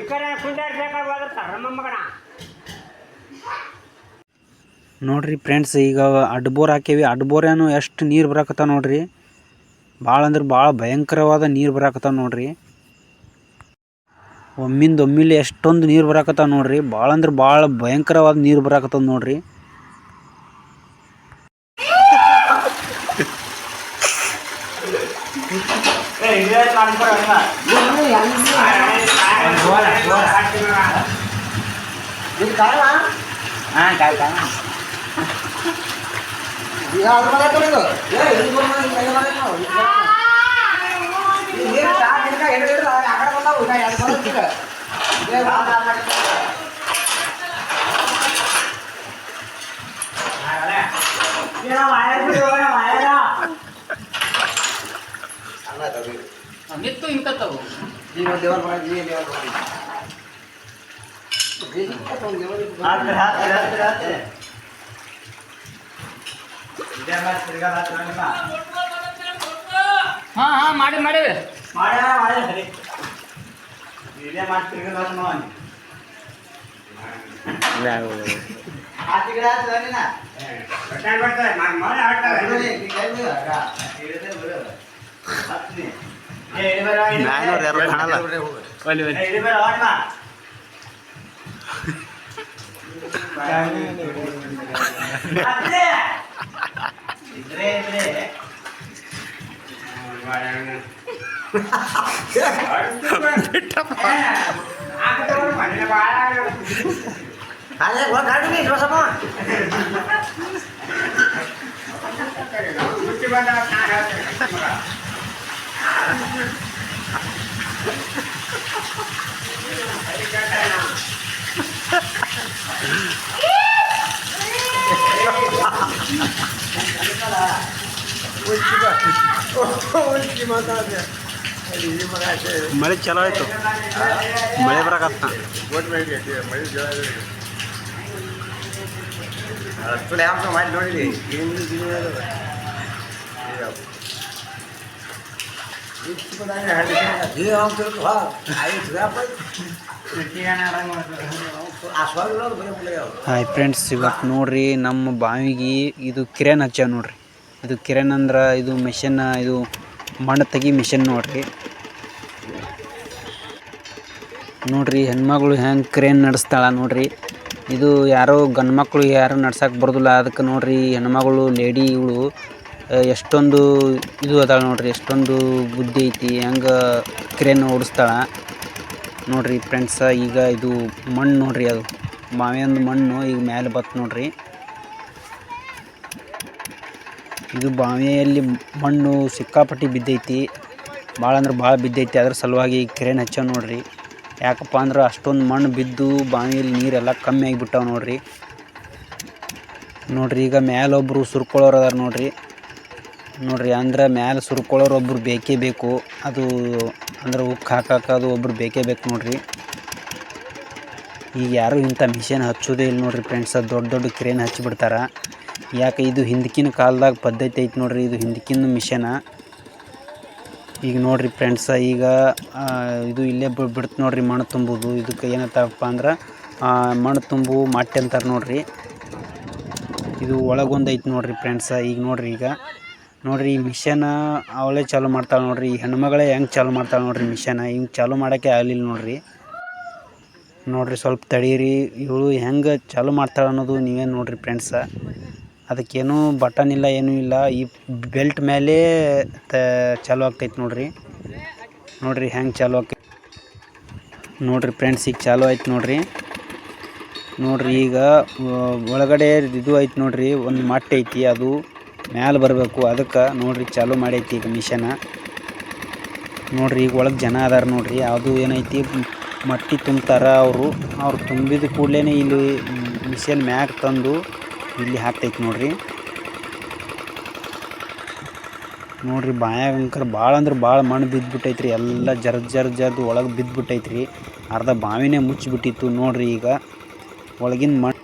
ಈ ಕಡೆ ನೋಡ್ರಿ ಫ್ರೆಂಡ್ಸ್ ಈಗ ಅಡ್ಬೋರ್ ಹಾಕೇವಿ. ಅಡ್ಬೋರೇನು ಎಷ್ಟು ನೀರು ಬರಾಕತ್ತ ನೋಡ್ರಿ. ಭಾಳ ಅಂದ್ರೆ ಭಾಳ ಭಯಂಕರವಾದ ನೀರು ಬರಾಕತ್ತ ನೋಡ್ರಿ. ಒಮ್ಮಿಂದ ಒಮ್ಮಿಲಿ ಎಷ್ಟೊಂದು ನೀರು ಬರಾಕತ್ತ ನೋಡ್ರಿ. ಭಾಳ ಅಂದ್ರೆ ಭಾಳ ಭಯಂಕರವಾದ ನೀರು ಬರಾಕತ್ತದ ನೋಡ್ರಿ. இருபது நாலு கூட இது காயமா ஆ காய் காய் இது அது மாதிரி கொடுங்க ஏ இது மாதிரி இது மாதிரி இது சாட் இருக்கா எடுத்து அக்கட கொண்டா உடா அது மாதிரி இது வாடா ஏன்னா வயசு ನಿತ್ತು ಇಂಕತ್ತವು ಹಾ ಹಾ ಮಾಡಿ ಮಾಡಿ. ಮಾಡ ಮಾಡಿ ಸರಿ ಮಾಡ್ತೀರಿ ಮಾಡಿವಿ ಮ್ಯಾಗ್ನವ್ರು ಯಾರು ಕಾಣಲ್ಲ ಒಲ್ಲಿ ಒಲ್ಲಿ ಮಳೆ ಚಲೋ ಆಯ್ತು ಮಳೆ ಬರಕತ್ತ ಹಾಯ್ ಫ್ರೆಂಡ್ಸ್ ಇವತ್ತು ನೋಡ್ರಿ ನಮ್ಮ ಬಾವಿಗೆ ಇದು ಕಿರಣ್ ಹಚ್ಚ ನೋಡ್ರಿ. ಇದು ಕಿರಣ್ ಅಂದ್ರೆ ಇದು ಮಿಷನ್ ಇದು ಮಣ್ಣು ತೆಗಿ ಮಿಷನ್ ನೋಡ್ರಿ. ನೋಡ್ರಿ ಹೆಣ್ಮಗಳು ಹೆಂಗೆ ಕ್ರೇನ್ ನಡೆಸ್ತಾಳ ನೋಡ್ರಿ. ಇದು ಯಾರೋ ಗಂಡ್ಮಕ್ಳು ಯಾರು ನಡ್ಸಕ್ಕೆ ಬರೋದಿಲ್ಲ, ಅದಕ್ಕೆ ನೋಡ್ರಿ ಹೆಣ್ಮಗಳು ಲೇಡಿ ಇವಳು ಎಷ್ಟೊಂದು ಇದು ಅದಾಳ ನೋಡ್ರಿ, ಎಷ್ಟೊಂದು ಬುದ್ಧಿ ಐತಿ, ಹೆಂಗೆ ಕ್ರೇನ್ ಓಡಿಸ್ತಾಳ. ನೋಡ್ರಿ ಫ್ರೆಂಡ್ಸ ಈಗ ಇದು ಮಣ್ಣು ನೋಡ್ರಿ ಅದು. ಮಾವಿನ ಮಣ್ಣು ಈಗ ಮ್ಯಾಲೆ ಬತ್ತು ನೋಡ್ರಿ. ಇದು ಬಾವಿಯಲ್ಲಿ ಮಣ್ಣು ಸಿಕ್ಕಾಪಟ್ಟಿ ಬಿದ್ದೈತಿ. ಭಾಳ ಅಂದ್ರೆ ಭಾಳ ಬಿದ್ದೈತಿ, ಅದ್ರ ಸಲುವಾಗಿ ಕ್ರೇನ್ ಹಚ್ಚಾವ ನೋಡ್ರಿ. ಯಾಕಪ್ಪ ಅಂದ್ರೆ ಅಷ್ಟೊಂದು ಮಣ್ಣು ಬಿದ್ದು ಬಾವಿಯಲ್ಲಿ ನೀರೆಲ್ಲ ಕಮ್ಮಿ ಆಗಿಬಿಟ್ಟಾವ ನೋಡ್ರಿ. ನೋಡ್ರಿ ಈಗ ಮ್ಯಾಲೊಬ್ಬರು ಸುರ್ಕೊಳ್ಳೋರು ಅದಾರ ನೋಡ್ರಿ. ನೋಡ್ರಿ, ಅಂದ್ರೆ ಮ್ಯಾಲೆ ಸುರ್ಕೊಳ್ಳೋರು ಒಬ್ರು ಬೇಕೇ ಬೇಕು. ಅದು ಅಂದ್ರೆ ಉಕ್ ಹಾಕಕ್ಕೆ ಅದು ಒಬ್ರು ಬೇಕೇ ಬೇಕು ನೋಡ್ರಿ. ಈಗ ಯಾರು ಇಂಥ ಮಿಷನ್ ಹಚ್ಚೋದೇ ಇಲ್ಲ ನೋಡ್ರಿ ಫ್ರೆಂಡ್ಸ್ ದೊಡ್ಡ ದೊಡ್ಡ ಕ್ರೇನ್ ಹಚ್ಚಿಬಿಡ್ತಾರೆ ಯಾಕೆ ಇದು ಹಿಂದಕಿನ ಕಾಲದಾಗ ಪದ್ಧತಿ ಐತಿ ನೋಡ್ರಿ, ಇದು ಹಿಂದಕಿನ ಮಿಷನ ಈಗ ನೋಡ್ರಿ ಫ್ರೆಂಡ್ಸ ಈಗ ಇದು ಇಲ್ಲೇ ಬಿಡ್ತು ನೋಡ್ರಿ ಮಣ್ಣು ತುಂಬುದು. ಇದಕ್ಕೆ ಏನತ್ತಪ್ಪ ಅಂದ್ರೆ ಮಣ್ಣು ತುಂಬು ಮಾಟೆ ಅಂತಾರೆ ನೋಡ್ರಿ. ಇದು ಒಳಗೊಂದೈತೆ ನೋಡ್ರಿ ಫ್ರೆಂಡ್ಸ ಈಗ ನೋಡ್ರಿ ಈಗ. ನೋಡ್ರಿ, ಈ ಮಿಷನ್ ಅವಳೇ ಚಾಲು ಮಾಡ್ತಾಳೆ ನೋಡ್ರಿ, ಈ ಹೆಣ್ಮಗಳೇ ಹೆಂಗೆ ಚಾಲೂ ಮಾಡ್ತಾಳೆ ನೋಡ್ರಿ ಮಿಷನ್ ಹಿಂಗೆ ಚಾಲೂ ಮಾಡೋಕ್ಕೆ ಆಗಲಿಲ್ಲ ನೋಡ್ರಿ. ನೋಡ್ರಿ, ಸ್ವಲ್ಪ ತಡೀರಿ. ಇವಳು ಹೆಂಗೆ ಚಾಲು ಮಾಡ್ತಾಳೆ ಅನ್ನೋದು ನೀವೇನು ನೋಡ್ರಿ ಫ್ರೆಂಡ್ಸ ಅದಕ್ಕೇನೂ ಬಟನ್ ಇಲ್ಲ, ಏನೂ ಇಲ್ಲ. ಈ ಬೆಲ್ಟ್ ಮೇಲೆ ತ, ಚಾಲು ಆಗ್ತೈತೆ ನೋಡ್ರಿ. ನೋಡ್ರಿ, ಹೆಂಗೆ ಚಾಲು ಆಗ್ತೈತೆ. ನೋಡ್ರಿ ಫ್ರೆಂಡ್ಸ್ ಈಗ ಚಾಲೂ ಆಯ್ತು ನೋಡ್ರಿ. ನೋಡ್ರಿ, ಈಗ ಒಳಗಡೆ ಇದು ಐತೆ ನೋಡ್ರಿ, ಒಂದು ಮಟ್ಟ ಐತಿ ಅದು. ಮ್ಯಾಲೆ ಬರಬೇಕು, ಅದಕ್ಕೆ ನೋಡ್ರಿ ಚಾಲೂ ಮಾಡೈತಿ ಈಗ ಮಿಷನ. ನೋಡ್ರಿ ಈಗ ಒಳಗೆ ಜನ ಅದಾರ ನೋಡ್ರಿ, ಅದು ಏನೈತಿ, ಮಟ್ಟಿ ತುಂಬ್ತಾರ ಅವರು. ಅವ್ರು ತುಂಬಿದ ಕೂಡಲೇ ಇಲ್ಲಿ ಮಿಷನ್ ಮ್ಯಾಗ ತಂದು ಇಲ್ಲಿ ಹಾಕ್ತೈತಿ ನೋಡ್ರಿ. ನೋಡ್ರಿ ಬಾಯಾಗ ಅಂಕರ್ ಭಾಳ ಅಂದ್ರೆ ಭಾಳ ಮಣ್ಣು ಬಿದ್ದುಬಿಟ್ಟೈತ್ರಿ ಎಲ್ಲ ಜರ್ ಜರ್ ಜರ್ದು ಒಳಗೆ ಬಿದ್ದುಬಿಟ್ಟೈತ್ರಿ ಅರ್ಧ ಬಾವಿನೇ ಮುಚ್ಚಿಬಿಟ್ಟಿತ್ತು ನೋಡ್ರಿ ಈಗ. ಒಳಗಿನ ಮಣ್ಣು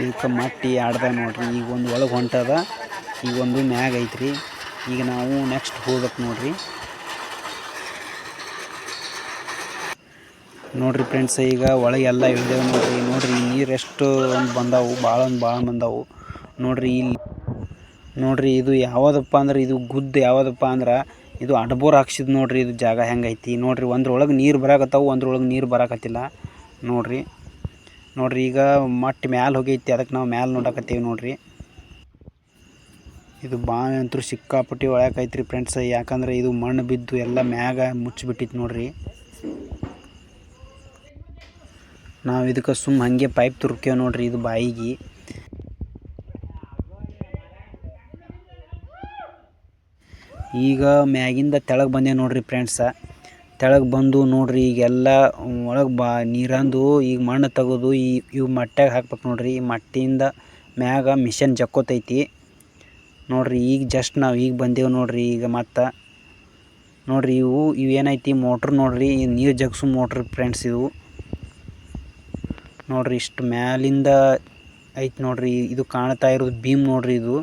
ಇದಕ್ಕೆ ಮಟ್ಟಿ ಆಡ್ದ ನೋಡ್ರಿ, ಈಗ ಒಂದು ಒಳಗೆ ಹೊಂಟದ, ಈಗ ಒಂದು ಮ್ಯಾಗ ಐತ್ರಿ. ಈಗ ನಾವು ನೆಕ್ಸ್ಟ್ ಹೋಗ್ಬೇಕು ನೋಡ್ರಿ. ನೋಡ್ರಿ ಫ್ರೆಂಡ್ಸ್ ಈಗ ಒಳಗೆಲ್ಲ ಇಳಿದೇವು ನೋಡ್ರಿ. ನೋಡ್ರಿ ನೀರು ಎಷ್ಟು ಒಂದು ಬಂದಾವು, ಭಾಳ ಒಂದು ಭಾಳ ಬಂದಾವು. ನೋಡ್ರಿ, ಇಲ್ಲಿ ನೋಡ್ರಿ, ಇದು ಯಾವುದಪ್ಪ ಅಂದ್ರೆ, ಇದು ಗುದ್ದು ಯಾವುದಪ್ಪ ಅಂದ್ರೆ, ಇದು ಅಡ್ಬೋರ್ ಹಾಕ್ಸಿದ್ ನೋಡ್ರಿ, ಇದು ಜಾಗ ಹೆಂಗೈತಿ ನೋಡ್ರಿ, ಒಂದ್ರೊಳಗೆ ನೀರು ಬರಾಕತ್ತಾವು, ಒಂದ್ರೊಳಗೆ ನೀರು ಬರಾಕತ್ತಿಲ್ಲ. ನೋಡ್ರಿ. ನೋಡ್ರಿ, ಈಗ ಮಟ್ಟ ಮ್ಯಾಲ ಹೋಗೈತಿ ಅದಕ್ಕೆ ನಾವು ಮ್ಯಾಲ ನೋಡಕತ್ತೀವಿ ನೋಡ್ರಿ. ಇದು ಬಾವಿ ಅಂತೂ ಸಿಕ್ಕಾಪಟ್ಟಿ ಒಳಕೈತ್ರಿ ಫ್ರೆಂಡ್ಸ್ ಯಾಕಂದ್ರೆ ಇದು ಮಣ್ಣು ಬಿದ್ದು ಎಲ್ಲ ಮ್ಯಾಗ ಮುಚ್ಚಿಬಿಟ್ಟಿತ್ತು ನೋಡ್ರಿ. ನಾವು ಇದಕ್ಕೆ ಸುಮ್ ಹಂಗೆ ಪೈಪ್ ತುರ್ಕೇವ್ ನೋಡ್ರಿ ಇದು ಬಾಯಿಗೆ. ಈಗ ಮ್ಯಾಗಿಂದ ತೆಳಗೆ ಬಂದೆ ನೋಡ್ರಿ ಫ್ರೆಂಡ್ಸ ತೆಳಗೆ ಬಂದು ನೋಡ್ರಿ, ಈಗೆಲ್ಲ ಒಳಗೆ ಬಾ, ನೀರಂದು ಈಗ ಮಣ್ಣು ತೆಗೆದು ಈ ಇವು ಮಟ್ಯಾಗ ಹಾಕ್ಬೇಕು ನೋಡ್ರಿ. ಈ ಮಟ್ಟಿಯಿಂದ ಮ್ಯಾಗ ಮಿಷನ್ ಜಕ್ಕೋತೈತಿ. ನೋಡ್ರಿ, ಈಗ ಜಸ್ಟ್ ನಾವು ಈಗ ಬಂದೇವು ನೋಡ್ರಿ ಈಗ ಮತ್ತು. ನೋಡ್ರಿ, ಇವು ಏನೈತಿ ಮೋಟ್ರ್ ನೋಡ್ರಿ, ಈ ನೀರು ಜಗ್ಸು ಮೋಟ್ರ್ ಫ್ರೆಂಡ್ಸ್ ಇವು. ನೋಡ್ರಿ, ಇಷ್ಟು ಮ್ಯಾಲಿಂದ ಐತಿ ನೋಡ್ರಿ, ಇದು ಕಾಣ್ತಾ ಇರೋದು ಭೀಮ್ ನೋಡ್ರಿ ಇದು.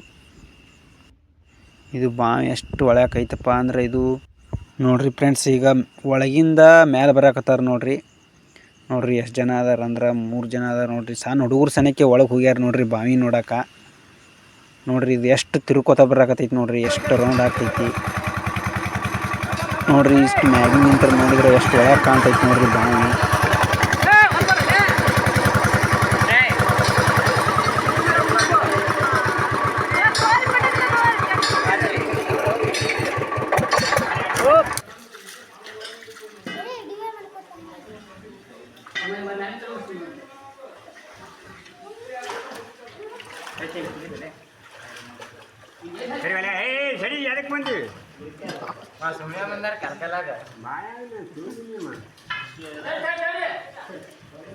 ಇದು ಬಾ ಎಷ್ಟು ಒಳ್ಯಾಕೈತಪ್ಪ ಐತಪ್ಪ ಅಂದ್ರೆ ಇದು ನೋಡ್ರಿ ಫ್ರೆಂಡ್ಸ್ ಈಗ ಒಳಗಿಂದ ಮೇಲೆ ಬರಾಕತ್ತಾರ ನೋಡ್ರಿ. ನೋಡ್ರಿ ಎಷ್ಟು ಜನ ಅದಾರ ಅಂದ್ರೆ ಮೂರು ಜನ ಅದಾರ ನೋಡ್ರಿ. ಸಣ್ಣ ಹುಡುಗರು ಸನಕ್ಕೆ ಒಳಗೆ ಹೋಗ್ಯಾರ ನೋಡ್ರಿ ಬಾವಿ ನೋಡಾಕ. ನೋಡ್ರಿ ಇದು ಎಷ್ಟು ತಿರುಕೋತ ಬರಾಕತ್ತೈತಿ ನೋಡ್ರಿ, ಎಷ್ಟು ರೌಂಡ್ ಆಗ್ತೈತಿ. ನೋಡ್ರಿ ಇಷ್ಟು ಮ್ಯಾಗಿನ ನಿಂತರ ನೋಡಿದ್ರೆ ಎಷ್ಟು ಒಳಗೆ ಕಾಣ್ತೈತಿ ನೋಡ್ರಿ ಬಾವಿ. ಸರಿ ಅಲ್ಲ ಏ ಸರಿ ಎದಕ್ಕೆ ಬಂದು ಸುಮ್ಮನೆ ಬಂದಾರ ಕರ್ಕಲಾಗ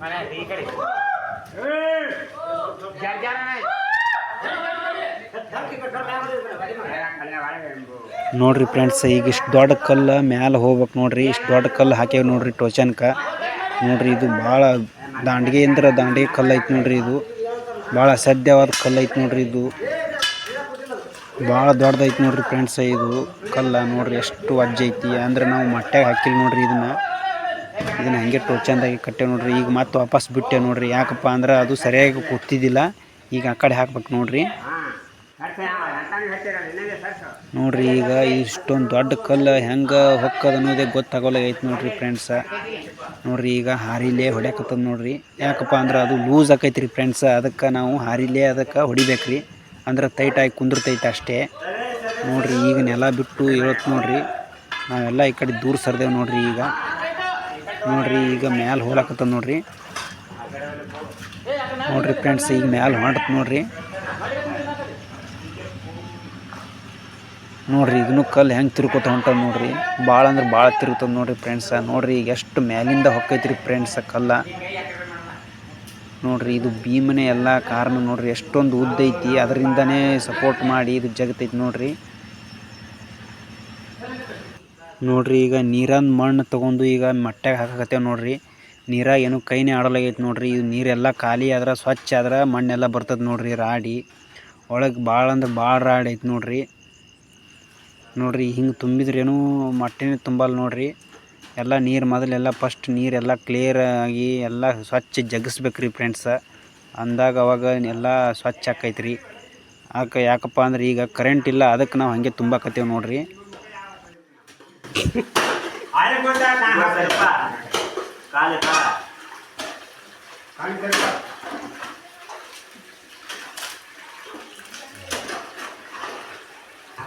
ಮನೆ ಈ ಕಡೆ ಜಾರ್ ಜಾರ ನೋಡ್ರಿ ಫ್ರೆಂಡ್ಸ್ ಈಗ ಇಷ್ಟು ದೊಡ್ಡ ಕಲ್ಲು ಮ್ಯಾಲೆ ಹೋಗ್ಬೇಕು ನೋಡ್ರಿ ಇಷ್ಟು ದೊಡ್ಡ ಕಲ್ಲು ಹಾಕ್ಯಾವ ನೋಡ್ರಿ ಟೋಚನ್ಕ. ನೋಡ್ರಿ ಇದು ಭಾಳ ದಾಂಡಿಗೆ ಅಂದ್ರೆ ದಾಂಡಿಗೆ ಕಲ್ಲು ಐತಿ ನೋಡ್ರಿ ಇದು. ಭಾಳ ಅಸಾಧ್ಯವಾದ ಕಲ್ಲು ಐತಿ ನೋಡ್ರಿ ಇದು. ಭಾಳ ದೊಡ್ಡದೈತಿ ನೋಡ್ರಿ ಫ್ರೆಂಡ್ಸ್ ಇದು. ಕಲ್ಲ ನೋಡ್ರಿ ಎಷ್ಟು ವಜ್ಜೆ ಐತಿ ಅಂದ್ರೆ ನಾವು ಮೊಟ್ಟೆಗೆ ಹಾಕಿಲ್ಲ ನೋಡ್ರಿ ಇದನ್ನ. ಇದನ್ನ ಹಂಗೆ ಟೋಚಂದಾಗಿ ಕಟ್ಟೆ ನೋಡ್ರಿ. ಈಗ ಮತ್ತೆ ವಾಪಸ್ ಬಿಟ್ಟೆ ನೋಡ್ರಿ. ಯಾಕಪ್ಪ ಅಂದ್ರೆ ಅದು ಸರಿಯಾಗಿ ಕೂತಿದ್ದಿಲ್ಲ. ಈಗ ಆ ಕಡೆ ಹಾಕ್ಬೇಕು ನೋಡ್ರಿ. ನೋಡ್ರಿ ಈಗ ಇಷ್ಟೊಂದು ದೊಡ್ಡ ಕಲ್ಲು ಹೆಂಗೆ ಹೊಕ್ಕದ ಅನ್ನೋದೇ ಗೊತ್ತಾಗೋಲ್ಲ ಐತಿ ನೋಡ್ರಿ ಫ್ರೆಂಡ್ಸ. ನೋಡ್ರಿ, ಈಗ ಹಾರಿಲೇ ಹೊಡ್ಯಾಕತ್ತದ ನೋಡ್ರಿ. ಯಾಕಪ್ಪ ಅಂದ್ರೆ ಅದು ಲೂಸ್ ಆಕೈತಿ ರೀ ಫ್ರೆಂಡ್ಸ್ ಅದಕ್ಕೆ ನಾವು ಹಾರಿಲೇ ಅದಕ್ಕೆ ಹೊಡಿಬೇಕ್ರಿ. ಅಂದ್ರೆ ಟೈಟ್ ಆಗಿ ಕುಂದಿರ್ತೈತೆ ಅಷ್ಟೇ. ನೋಡ್ರಿ, ಈಗ ನೆಲ ಬಿಟ್ಟು ಹೇಳತ್ ನೋಡ್ರಿ. ನಾವೆಲ್ಲ ಈ ಕಡೆ ದೂರ ಸರ್ದೇವು ನೋಡ್ರಿ ಈಗ. ನೋಡ್ರಿ, ಈಗ ಮ್ಯಾಲೆ ಹೋಗ್ಲಾಕತ್ತದ ನೋಡ್ರಿ. ನೋಡ್ರಿ ಫ್ರೆಂಡ್ಸ್ ಈಗ ಮ್ಯಾಲೆ ಹೊಂಟತ್ ನೋಡ್ರಿ. ನೋಡ್ರಿ ಇದನ್ನು ಕಲ್ಲು ಹೆಂಗೆ ತಿರ್ಕೋತ ಹೊಂಟದ ನೋಡ್ರಿ. ಭಾಳ ಅಂದ್ರೆ ಭಾಳ ತಿರುಗ್ತದ ನೋಡ್ರಿ ಫ್ರೆಂಡ್ಸ ನೋಡ್ರಿ ಎಷ್ಟು ಮ್ಯಾಲಿಂದ ಹೊಕ್ಕೈತ್ರಿ ಫ್ರೆಂಡ್ಸ ಕಲ್ಲ. ನೋಡ್ರಿ ಇದು ಭೀಮನೆ ಎಲ್ಲ ಕಾರಣ ನೋಡ್ರಿ. ಎಷ್ಟೊಂದು ಉದ್ದ ಐತಿ. ಅದರಿಂದನೇ ಸಪೋರ್ಟ್ ಮಾಡಿ ಇದು ಜಗತ್ತೈತಿ ನೋಡ್ರಿ. ನೋಡ್ರಿ ಈಗ ನೀರನ್ ಮಣ್ಣು ತಗೊಂಡು ಈಗ ಮಟ್ಯಾಗ ಹಾಕಕತ್ತೇವೆ ನೋಡ್ರಿ. ನೀರಾಗ ಏನು ಕೈನೇ ಆಡಲಾಗೈತೆ ನೋಡ್ರಿ. ಇದು ನೀರೆಲ್ಲ ಖಾಲಿ ಆದ್ರೆ, ಸ್ವಚ್ಛ ಆದ್ರೆ ಮಣ್ಣೆಲ್ಲ ಬರ್ತದೆ ನೋಡ್ರಿ ರಾಡಿ. ಒಳಗೆ ಭಾಳ ಅಂದ್ರೆ ಭಾಳ ರಾಡಿ ಐತೆ ನೋಡ್ರಿ. ನೋಡ್ರಿ, ಹಿಂಗೆ ತುಂಬಿದ್ರೇನು ಮಟ್ಟೆನೇ ತುಂಬಲ್ಲ ನೋಡ್ರಿ. ಎಲ್ಲ ನೀರು ಮೊದಲೆಲ್ಲ ಫಸ್ಟ್ ನೀರೆಲ್ಲ ಕ್ಲಿಯರ್ ಆಗಿ ಎಲ್ಲ ಸ್ವಚ್ಛ ಜಗಿಸ್ಬೇಕ್ರಿ ಫ್ರೆಂಡ್ಸ ಅಂದಾಗ ಅವಾಗ ಎಲ್ಲ ಸ್ವಚ್ಛ ಆಕೈತೆ ರೀ ಆಕ ಯಾಕಪ್ಪ ಅಂದ್ರೆ ಈಗ ಕರೆಂಟ್ ಇಲ್ಲ ಅದಕ್ಕೆ ನಾವು ಹಾಗೆ ತುಂಬಾಕತ್ತೇವೆ ನೋಡ್ರಿ. ಆ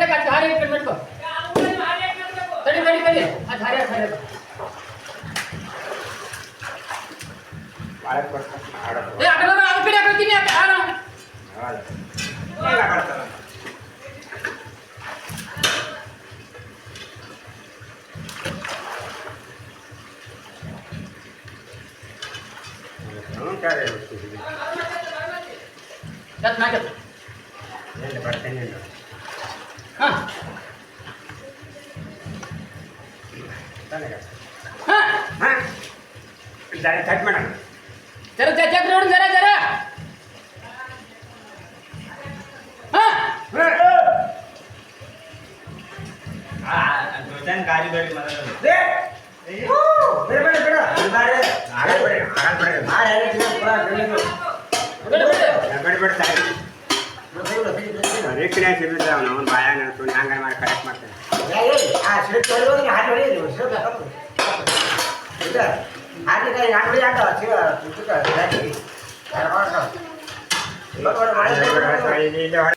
ನೀವ? ಬಾಯಾಗಿನ ಸೋನಿ ನೀನು. ಕಾಲಿಗೆ ಬಿಡ್ತಾರೆ. ತಕ ತಕ. ಕರೆಕ್ಟ್ ಇದೆ ಬನ್ನಿ. ಇವ್ಗೆ ಪಾಪ. ಎಲ್ಲಿ ಕಟ್ಟಿ ಹಾಕಲ್ಲ, ತಾನೇ? ಹಾಂ ಹಾ? ಜರ ಕಟ್ ಮಾಡೋಣ ಜರ ಚಕ್ ನೋಡಿ ಜರ ಜರ ರೇಖಿನ ಸಿಬಿದ್ದ ಅವನು ಬಾಯಾಗ ನಡ್ಕೊಂಡು ಹಂಗ ಮಾಡಿ ಕರೆಕ್ಟ್ ಮಾಡ್ತಾನೆ ಹಾಕಿ ಹಾಕು.